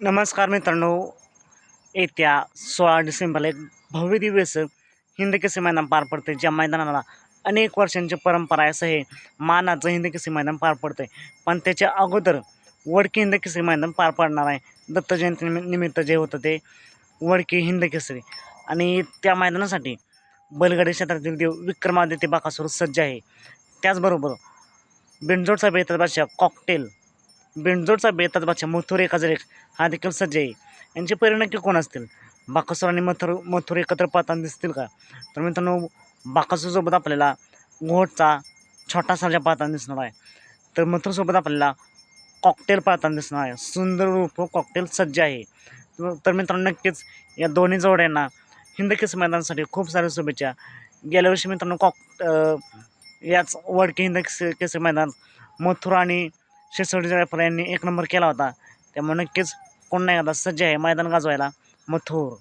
नमस्कार मित्रांनो. येत्या सोळा डिसेंबरला एक भव्य दिवस असं हिंद केसरी मैदान पार पडते ज्या मैदानाला अनेक वर्षांची परंपरा आहे असं हे मानाचं हिंद केसरी मैदान पार पडतं आहे पण त्याच्या अगोदर वडकी हिंद केसरी मैदान पार पडणार आहे. दत्त जयंती निमित्त जे होतं ते वडकी हिंद केसरी. आणि त्या मैदानासाठी बैलगाडी क्षेत्रातील देव विक्रमादित्य बाकासुर सज्ज आहे. त्याचबरोबर बिंजोडचा बेतात बादशाह कॉकटेल बेंडजोडचा बेतात बादशाह मथुर एका हा देखील सज्ज आहे यांचे परिणाम नक्की कोण असतील? बाकासूर आणि मथुर मथुर एकत्र पाहताना दिसतील का? तर मित्रांनो बाकासूरसोबत आपल्याला घोटचा छोटा सर्जा पाहताना दिसणार आहे. तर मथुरसोबत आपल्याला कॉकटेल पाहताना दिसणार आहे. सुंदर रूप कॉकटेल सज्ज आहे. तर- मित्रांनो नक्कीच या दोन्ही जोड्यांना हिंदकेस मैदानासाठी खूप साऱ्या शुभेच्छा. गेल्या वर्षी मित्रांनो कॉक याच वडके हिंद केसरी मैदान मथुर आणि शिरसोडी जयपूर यांनी एक नंबर केला होता. त्यामुळे नक्कीच कोण नाही आता सज्ज आहे मैदान गाजवायला. मथुर